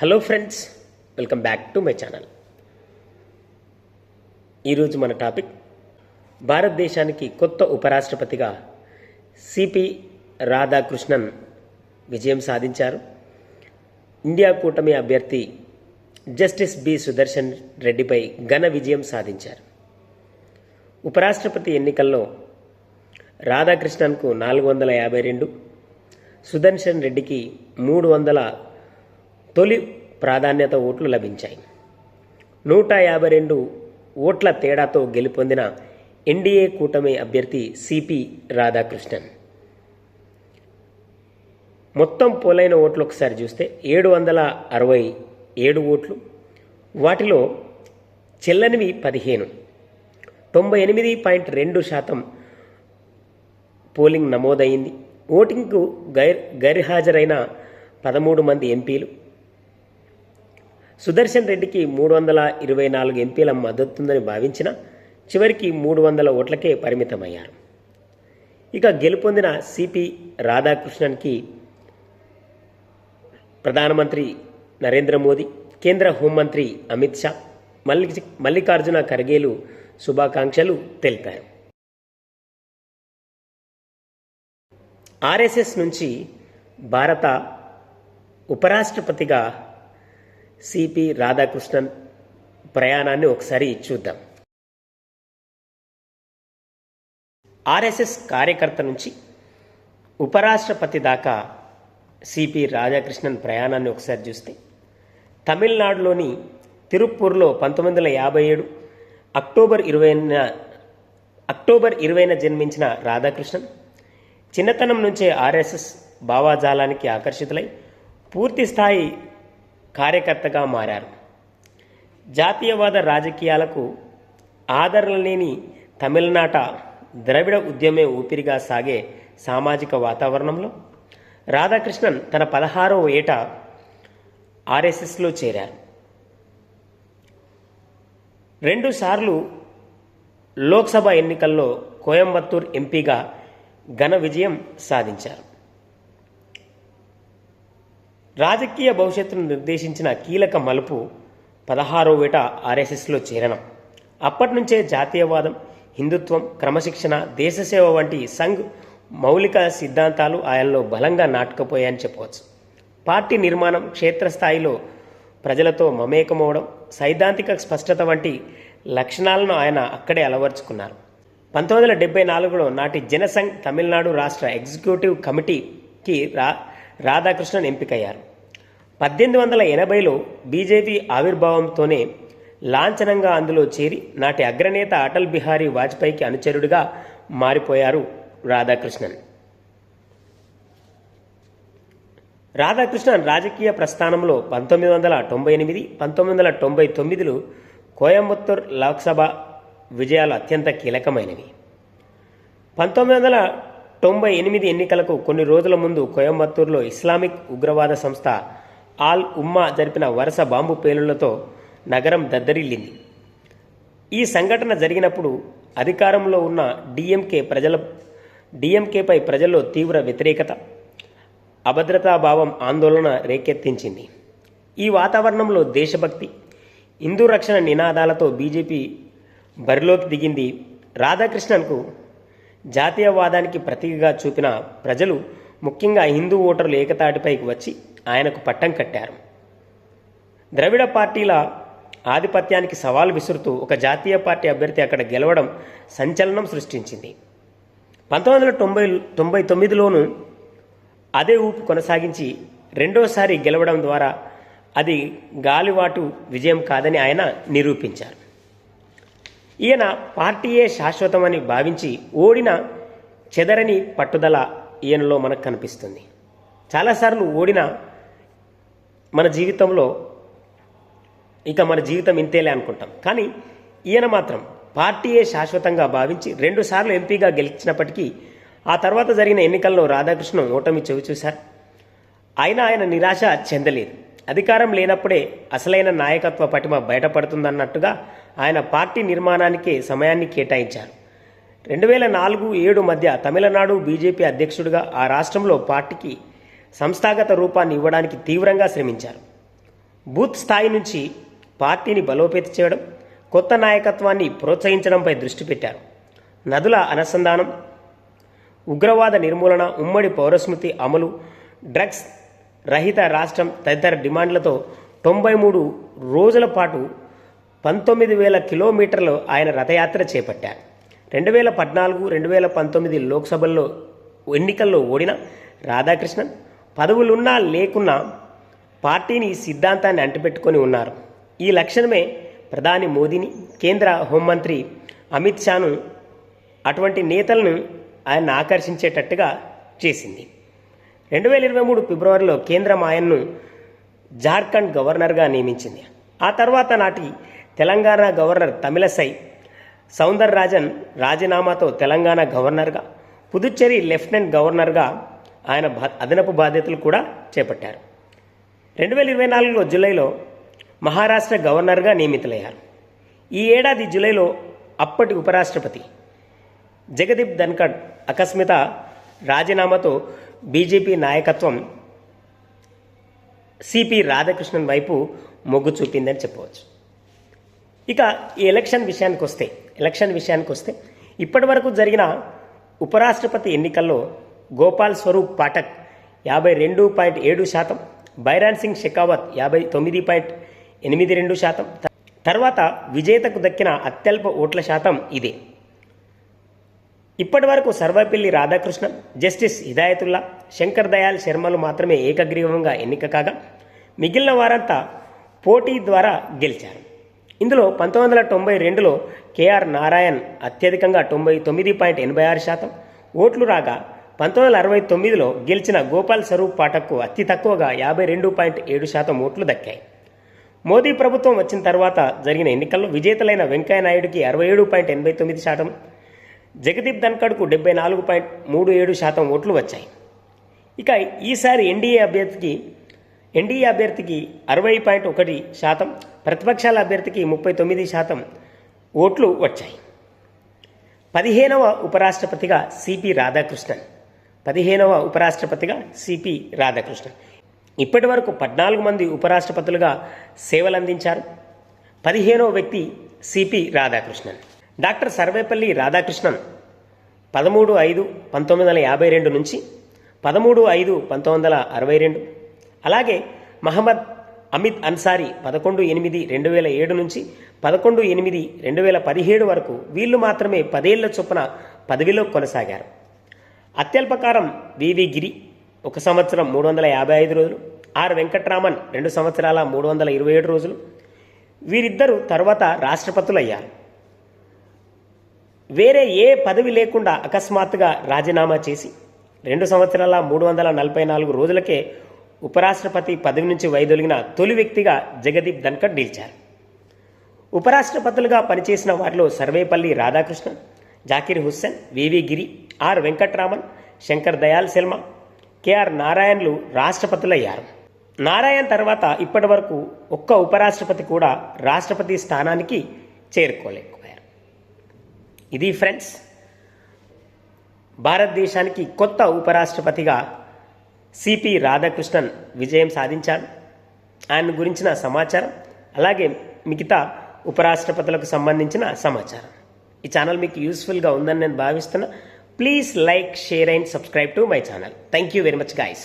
Hello friends welcome back to my channel ఈరోజు మన topic భారతదేశానికి కొత్త ఉపరాష్ట్రపతిగా సిపి రాధాకృష్ణన్ విజయం సాధించారు. ఇండియా కూటమి అభ్యర్థి జస్టిస్ బి సుదర్శన్ రెడ్డిపై ఘన విజయం సాధించారు. ఉపరాష్ట్రపతి ఎన్నికల్లో రాధాకృష్ణన్కు నాలుగు వందల యాభై రెండు సుదర్శన్ రెడ్డికి మూడు వందల తొలి ప్రాధాన్యత ఓట్లు లభించాయి. నూట యాభై రెండు ఓట్ల తేడాతో గెలుపొందిన ఎన్డీఏ కూటమి అభ్యర్థి సిపి రాధాకృష్ణన్. మొత్తం పోలైన ఓట్లు ఒకసారి చూస్తే ఏడు వందల అరవై ఏడు ఓట్లు వాటిలో చెల్లనివి పదిహేను. తొంభై ఎనిమిది పాయింట్ రెండు శాతం పోలింగ్ నమోదైంది ఓటింగ్కు గైర్ గైర్హాజరైన పదమూడు మంది ఎంపీలు సుదర్శన్ రెడ్డికి మూడు వందల ఇరవై నాలుగు ఎంపీల మద్దతుందని భావించిన చివరికి మూడు వందల ఓట్లకే పరిమితమయ్యారు. ఇక గెలుపొందిన సిపి రాధాకృష్ణన్కి ప్రధానమంత్రి నరేంద్ర మోదీ కేంద్ర హోంమంత్రి అమిత్ షా మల్లి మల్లికార్జున ఖర్గేలు శుభాకాంక్షలు తెలిపారు. ఆర్ఎస్ఎస్ నుంచి భారత ఉపరాష్ట్రపతిగా సిపి రాధాకృష్ణన్ ప్రయాణాన్ని ఒకసారి చూద్దాం. ఆర్ఎస్ఎస్ కార్యకర్త నుంచి ఉపరాష్ట్రపతి దాకా సిపి రాధాకృష్ణన్ ప్రయాణాన్ని ఒకసారి చూస్తే తమిళనాడులోని తిరుప్పూర్లో పంతొమ్మిది వందల యాభై ఏడు అక్టోబర్ ఇరవైన అక్టోబర్ ఇరవైన జన్మించిన రాధాకృష్ణన్ చిన్నతనం నుంచే ఆర్ఎస్ఎస్ భావాజాలానికి ఆకర్షితులై పూర్తి స్థాయి కార్యకర్తగా మారారు. జాతీయవాద రాజకీయాలకు ఆదరణ లేని తమిళనాట ద్రవిడ ఉద్యమే ఊపిరిగా సాగే సామాజిక వాతావరణంలో రాధాకృష్ణన్ తన పదహారవ ఏట ఆర్ఎస్ఎస్లో చేరారు. రెండుసార్లు లోక్సభ ఎన్నికల్లో కోయంబత్తూర్ ఎంపీగా ఘన విజయం సాధించారు. రాజకీయ భవిష్యత్తును నిర్దేశించిన కీలక మలుపు పదహారో ఏట ఆర్ఎస్ఎస్లో చేరడం. అప్పటి నుంచే జాతీయవాదం హిందుత్వం క్రమశిక్షణ దేశసేవ వంటి సంఘ్ మౌలిక సిద్ధాంతాలు ఆయనలో బలంగా నాటుకుపోయాయని చెప్పవచ్చు. పార్టీ నిర్మాణం క్షేత్రస్థాయిలో ప్రజలతో మమేకమవడం సైద్ధాంతిక స్పష్టత వంటి లక్షణాలను ఆయన అక్కడే అలవర్చుకున్నారు. పంతొమ్మిది వందల డెబ్బై నాలుగులో నాటి జనసంఘ్ తమిళనాడు రాష్ట్ర ఎగ్జిక్యూటివ్ కమిటీకి రా రాధాకృష్ణన్ ఎంపికయ్యారు. పద్దెనిమిది వందల ఎనభైలో బీజేపీ ఆవిర్భావంతోనే లాంఛనంగా అందులో చేరి నాటి అగ్రనేత అటల్ బిహారీ వాజ్పేయికి అనుచరుడిగా మారిపోయారు రాధాకృష్ణన్. రాధాకృష్ణన్ రాజకీయ ప్రస్థానంలో పంతొమ్మిది వందల తొంభై ఎనిమిది పంతొమ్మిది వందల తొంభై తొమ్మిదిలో కోయంబత్తూర్ లోక్సభ విజయాలు అత్యంత కీలకమైనవి. పంతొమ్మిది వందల తొంభై ఎనిమిది ఎన్నికలకు కొన్ని రోజుల ముందు కోయంబత్తూరులో ఇస్లామిక్ ఉగ్రవాద సంస్థ ఆల్ ఉమ్మా జరిపిన వరుస బాంబు పేలుళ్ళతో నగరం దద్దరిల్లింది. ఈ సంఘటన జరిగినప్పుడు అధికారంలో ఉన్న డిఎంకే ప్రజల డిఎంకేపై ప్రజల్లో తీవ్ర వ్యతిరేకత అభద్రతాభావం ఆందోళన రేకెత్తించింది. ఈ వాతావరణంలో దేశభక్తి హిందూ రక్షణ నినాదాలతో బీజేపీ బరిలోకి దిగింది. రాధాకృష్ణన్కు జాతీయవాదానికి ప్రతీకగా చూపిన ప్రజలు ముఖ్యంగా హిందూ ఓటర్లు ఏకతాటిపైకి వచ్చి ఆయనకు పట్టం కట్టారు. ద్రవిడ పార్టీల ఆధిపత్యానికి సవాల్ విసురుతూ ఒక జాతీయ పార్టీ అభ్యర్థి అక్కడ గెలవడం సంచలనం సృష్టించింది. పంతొమ్మిది వందల తొంభై తొంభై తొమ్మిదిలోనూ అదే ఊపు కొనసాగించి రెండోసారి గెలవడం ద్వారా అది గాలివాటు విజయం కాదని ఆయన నిరూపించారు. ఈయన పార్టీయే శాశ్వతమని భావించి ఓడిన చెదరని పట్టుదల ఈయనలో మనకు కనిపిస్తుంది. చాలాసార్లు ఓడిన మన జీవితంలో ఇక మన జీవితం ఇంతేలే అనుకుంటాం. కానీ ఈయన మాత్రం పార్టీయే శాశ్వతంగా భావించి రెండుసార్లు ఎంపీగా గెలిచినప్పటికీ ఆ తర్వాత జరిగిన ఎన్నికల్లో రాధాకృష్ణ ఓటమి చెవి చూశారు. అయినా ఆయన నిరాశ చెందలేదు. అధికారం లేనప్పుడే అసలైన నాయకత్వ పటిమ బయటపడుతుందన్నట్టుగా ఆయన పార్టీ నిర్మాణానికే సమయాన్ని కేటాయించారు. రెండు వేల నాలుగు ఏడు మధ్య తమిళనాడు బీజేపీ అధ్యక్షుడిగా ఆ రాష్ట్రంలో పార్టీకి సంస్థాగత రూపాన్ని ఇవ్వడానికి తీవ్రంగా శ్రమించారు. బూత్ స్థాయి నుంచి పార్టీని బలోపేతం చేయడం కొత్త నాయకత్వాన్ని ప్రోత్సహించడంపై దృష్టి పెట్టారు. నదుల అనుసంధానం ఉగ్రవాద నిర్మూలన ఉమ్మడి పౌరస్మృతి అమలు డ్రగ్స్ రహిత రాష్ట్రం తదితర డిమాండ్లతో తొంభై మూడు రోజుల పాటు పంతొమ్మిది వేల కిలోమీటర్లు ఆయన రథయాత్ర చేపట్టారు. రెండు వేల పద్నాలుగు రెండు వేల పంతొమ్మిది లోక్సభల్లో ఎన్నికల్లో ఓడిన రాధాకృష్ణన్ పదవులున్నా లేకున్నా పార్టీని సిద్ధాంతాన్ని అంటిపెట్టుకొని ఉన్నారు. ఈ లక్షణమే ప్రధాని మోదీని కేంద్ర హోంమంత్రి అమిత్ షాను అటువంటి నేతలను ఆయన ఆకర్షించేటట్టుగా చేసింది. రెండు వేల ఇరవై మూడు ఫిబ్రవరిలో కేంద్రం ఆయన్ను జార్ఖండ్ గవర్నర్గా నియమించింది. ఆ తర్వాత నాటి తెలంగాణ గవర్నర్ తమిళసై సౌందర్ రాజన్ రాజీనామాతో తెలంగాణ గవర్నర్గా పుదుచ్చేరి లెఫ్టినెంట్ గవర్నర్గా ఆయన బా- అదనపు బాధ్యతలు కూడా చేపట్టారు. రెండు వేల ఇరవై నాలుగులో జూలైలో మహారాష్ట్ర గవర్నర్గా నియమితులయ్యారు. ఈ ఏడాది జూలైలో అప్పటి ఉపరాష్ట్రపతి జగదీప్ ధన్కడ్ అకస్మిత రాజీనామాతో బీజేపీ నాయకత్వం సిపి రాధాకృష్ణన్ వైపు మొగ్గు చూపిందని చెప్పవచ్చు. ఇక ఈ ఎలక్షన్ విషయానికి వస్తే ఎలక్షన్ విషయానికి వస్తే ఇప్పటి వరకు జరిగిన ఉపరాష్ట్రపతి ఎన్నికల్లో గోపాల్ స్వరూప్ పాఠక్ యాభై రెండు పాయింట్ ఏడు శాతం బైరాన్ సింగ్ షెకావత్ యాభై తొమ్మిది పాయింట్ ఎనిమిది రెండు శాతం. తర్వాత విజేతకు దక్కిన అత్యల్ప ఓట్ల శాతం ఇదే. ఇప్పటి వరకు సర్వపల్లి రాధాకృష్ణన్ జస్టిస్ హిదాయతుల్లా శంకర్ దయాల్ శర్మలు మాత్రమే ఏకగ్రీవంగా ఎన్నిక కాగా మిగిలిన వారంతా పోటీ ద్వారా గెలిచారు. ఇందులో పంతొమ్మిది వందల తొంభై రెండులో కేఆర్ నారాయణ్ అత్యధికంగా తొంభై తొమ్మిది పాయింట్ ఎనభై ఆరు శాతం ఓట్లు రాగా పంతొమ్మిది వందల అరవై తొమ్మిదిలో గెలిచిన గోపాల్ స్వరూప్ పాఠక్కు అతి తక్కువగా యాభై రెండు పాయింట్ ఏడు శాతం ఓట్లు దక్కాయి. మోదీ ప్రభుత్వం వచ్చిన తర్వాత జరిగిన ఎన్నికల్లో విజేతలైన వెంకయ్య నాయుడుకి అరవై ఏడు పాయింట్ ఎనభై తొమ్మిది శాతం జగదీప్ ధన్కడ్కు డెబ్బై నాలుగు పాయింట్ మూడు ఏడు శాతం ఓట్లు వచ్చాయి. ఇక ఈసారి ఎన్డీఏ అభ్యర్థికి ఎన్డీఏ అభ్యర్థికి అరవై పాయింట్ ఒకటి శాతం ప్రతిపక్షాల అభ్యర్థికి ముప్పై తొమ్మిది శాతం ఓట్లు వచ్చాయి. పదిహేనవ ఉపరాష్ట్రపతిగా సిపి రాధాకృష్ణన్. పదిహేనవ ఉపరాష్ట్రపతిగా సిపి రాధాకృష్ణన్. ఇప్పటి వరకు పద్నాలుగు మంది ఉపరాష్ట్రపతులుగా సేవలందించారు. పదిహేనవ వ్యక్తి సిపి రాధాకృష్ణన్. డాక్టర్ సర్వేపల్లి రాధాకృష్ణన్ పదమూడు ఐదు పంతొమ్మిది వందల యాభై రెండు నుంచి పదమూడు ఐదు పంతొమ్మిది వందల అరవై రెండు. అలాగే మహమ్మద్ అమిత్ అన్సారీ పదకొండు ఎనిమిది రెండు వేల ఏడు నుంచి పదకొండు ఎనిమిది రెండు వేల పదిహేడు వరకు వీళ్ళు మాత్రమే పదేళ్ళ చొప్పున పదవిలో కొనసాగారు. అత్యల్పకారం వివి గిరి ఒక సంవత్సరం మూడు వందల యాభై ఐదు రోజులు ఆర్ వెంకట్రామన్ రెండు సంవత్సరాల మూడు వందల ఇరవై ఏడు రోజులు. వీరిద్దరూ తర్వాత రాష్ట్రపతులు అయ్యారు వేరే ఏ పదవి లేకుండా అకస్మాత్తుగా రాజీనామా చేసి రెండు సంవత్సరాల మూడు వందల నలభై నాలుగు రోజులకే ఉపరాష్ట్రపతి పదవి నుంచి వైదొలిగిన తొలి వ్యక్తిగా జగదీప్ ధన్కర్ నిలిచారు. ఉపరాష్ట్రపతులుగా పనిచేసిన వారిలో Sarvepalli Radhakrishna Zakir Hussain VV Giri R Venkataraman Shankar Dayal Sharma KR నారాయణలు రాష్ట్రపతులయ్యారు. నారాయణ్ తర్వాత ఇప్పటి వరకు ఒక్క ఉపరాష్ట్రపతి కూడా రాష్ట్రపతి స్థానానికి చేరుకోలేకపోయారు. ఇది ఫ్రెండ్స్ భారతదేశానికి కొత్త ఉపరాష్ట్రపతిగా సిపి రాధాకృష్ణన్ విజయం సాధించాడు ఆయన గురించిన సమాచారం అలాగే మిగతా ఉపరాష్ట్రపతులకు సంబంధించిన సమాచారం. ఈ ఛానల్ మీకు యూస్ఫుల్గా ఉందని నేను భావిస్తున్నా. Please like share and subscribe to my channel. Thank you very much guys